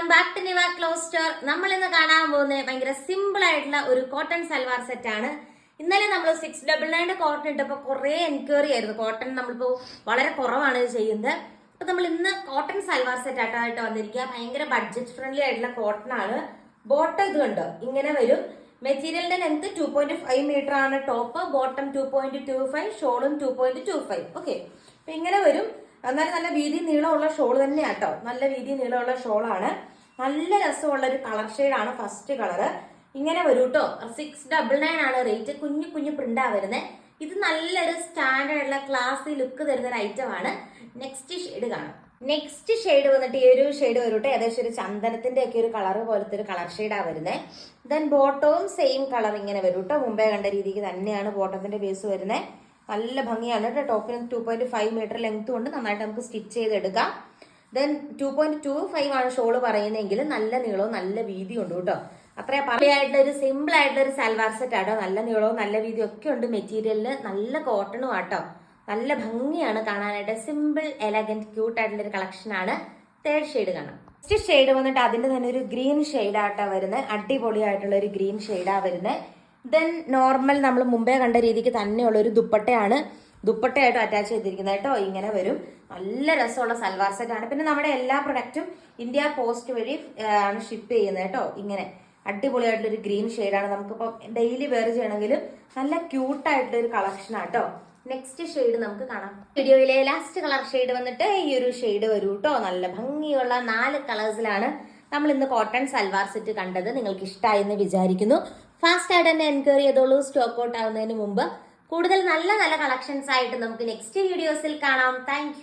Welcome back to Niva clothes store നമ്മൾ ഇന്ന് കാണാൻ പോകുന്നത് ഭയങ്കര സിമ്പിൾ ആയിട്ടുള്ള ഒരു കോട്ടൺ സൽവാർ സെറ്റ് ആണ്. ഇന്നലെ നമ്മൾ സിക്സ് ഡബിൾ നയന്റെ കോട്ടൺ ഇട്ടപ്പോൾ കുറേ എൻക്വയറി ആയിരുന്നു. കോട്ടൺ നമ്മളിപ്പോൾ വളരെ കുറവാണ് ചെയ്യുന്നത്. അപ്പോൾ നമ്മൾ ഇന്ന് കോട്ടൺ സൽവാർ സെറ്റ് ആയിട്ടായിട്ട് വന്നിരിക്കുക. ഭയങ്കര ബഡ്ജറ്റ് ഫ്രണ്ട്ലി ആയിട്ടുള്ള കോട്ടൺ ആണ്. ബോട്ടം ഇത് കണ്ടോ? ഇങ്ങനെ വരും. മെറ്റീരിയലിന്റെ length two point five metre ആണ്. Top bottom two point two five ഷോളും two point two five okay ഇങ്ങനെ വരും. എന്നാലും നല്ല വീതി നീളമുള്ള ഷോൾ തന്നെയാണ് കേട്ടോ നല്ല വീതി നീളമുള്ള ഷോളാണ് നല്ല രസമുള്ള ഒരു കളർ ഷെയ്ഡാണ് ഫസ്റ്റ് കളർ ഇങ്ങനെ വരും കേട്ടോ സിക്സ് ഡബിൾ നയൻ ആണ് റേറ്റ് കുഞ്ഞു കുഞ്ഞു പ്രിന്റാ വരുന്നത് ഇത് നല്ലൊരു സ്റ്റാൻഡേർഡ് ഉള്ള ക്ലാസ്സി ലുക്ക് തരുന്ന ഒരു ഐറ്റം ആണ്. നെക്സ്റ്റ് ഷെയ്ഡ് കാണാം. നെക്സ്റ്റ് ഷെയ്ഡ് വന്നിട്ട് ഈ ഒരു ഷെയ്ഡ് വരും കേട്ടോ ഏകദേശം ഒരു ചന്ദനത്തിന്റെ ഒക്കെ ഒരു കളർ പോലത്തെ ഒരു കളർ ഷെയ്ഡാ വരുന്നത് ദെൻ ബോട്ടവും സെയിം കളർ ഇങ്ങനെ വരും കേട്ടോ മുമ്പേ കണ്ട രീതിക്ക് തന്നെയാണ് ബോട്ടത്തിന്റെ ബേസ് വരുന്നത് നല്ല ഭംഗിയാണ് കേട്ടോ. ടോപ്പിന് two point five metre length കൊണ്ട് നന്നായിട്ട് നമുക്ക് സ്റ്റിച്ച് ചെയ്തെടുക്കാം. Then two point two five ആണ് ഷോൾ പറയുന്നതെങ്കിൽ നല്ല നീളവും നല്ല വീതിയും ഉണ്ട് കേട്ടോ. അത്രയും പറയായിട്ടുള്ള ഒരു സിമ്പിൾ ആയിട്ടുള്ള ഒരു സൽവാർ സെറ്റ് ആട്ടോ നല്ല നീളവും നല്ല വീതിയും ഒക്കെ ഉണ്ട് മെറ്റീരിയലിന് നല്ല കോട്ടണും ആട്ടോ. നല്ല ഭംഗിയാണ് കാണാനായിട്ട്. സിമ്പിൾ എലഗന്റ് ക്യൂട്ട് ആയിട്ടുള്ള ഒരു കളക്ഷൻ ആണ്. തേർഡ് ഷെയ്ഡ് കാണാം. ഫസ്റ്റ് ഷെയ്ഡ് വന്നിട്ട് അതിന്റെ തന്നെ ഒരു ഗ്രീൻ ഷെയ്ഡായിട്ടാ വരുന്നത്. അടിപൊളിയായിട്ടുള്ള ഒരു ഗ്രീൻ ഷെയ്ഡാ വരുന്നത്. ദെൻ നോർമൽ നമ്മൾ മുമ്പേ കണ്ട രീതിക്ക് തന്നെയുള്ള ഒരു ദുപ്പട്ടയാണ് ദുപ്പട്ടയായിട്ട് അറ്റാച്ച് ചെയ്തിരിക്കുന്നത് കേട്ടോ. ഇങ്ങനെ വരും. നല്ല രസമുള്ള സൽവാർ സെറ്റ് ആണ്. പിന്നെ നമ്മുടെ എല്ലാ പ്രൊഡക്റ്റും ഇന്ത്യ പോസ്റ്റ് വഴി ആണ് ഷിപ്പ് ചെയ്യുന്നത് കേട്ടോ. ഇങ്ങനെ അടിപൊളിയായിട്ടുള്ള ഒരു ഗ്രീൻ ഷെയ്ഡാണ് നമുക്കിപ്പോൾ ഡെയിലി വെയർ ചെയ്യണമെങ്കിലും നല്ല ക്യൂട്ടായിട്ടുള്ള ഒരു കളക്ഷൻ കേട്ടോ. നെക്സ്റ്റ് ഷെയ്ഡ് നമുക്ക് കാണാം. വീഡിയോയിലെ ലാസ്റ്റ് കളർ ഷെയ്ഡ് വന്നിട്ട് ഈ ഒരു ഷെയ്ഡ് വരൂ കേട്ടോ. നല്ല ഭംഗിയുള്ള നാല് കളേഴ്സിലാണ് നമ്മൾ ഇന്ന് കോട്ടൺ സൽവാർ സെറ്റ് കണ്ടത് നിങ്ങൾക്ക് ഇഷ്ടമായി എന്ന് വിചാരിക്കുന്നു. ഫാസ്റ്റ് ആയിട്ട് തന്നെ എൻക്വയറി ചെയ്തോളൂ സ്റ്റോക്ക് ഔട്ട് ആവുന്നതിന് മുമ്പ്. കൂടുതൽ നല്ല നല്ല കളക്ഷൻസ് ആയിട്ട് നമുക്ക് നെക്സ്റ്റ് വീഡിയോസിൽ കാണാം. താങ്ക്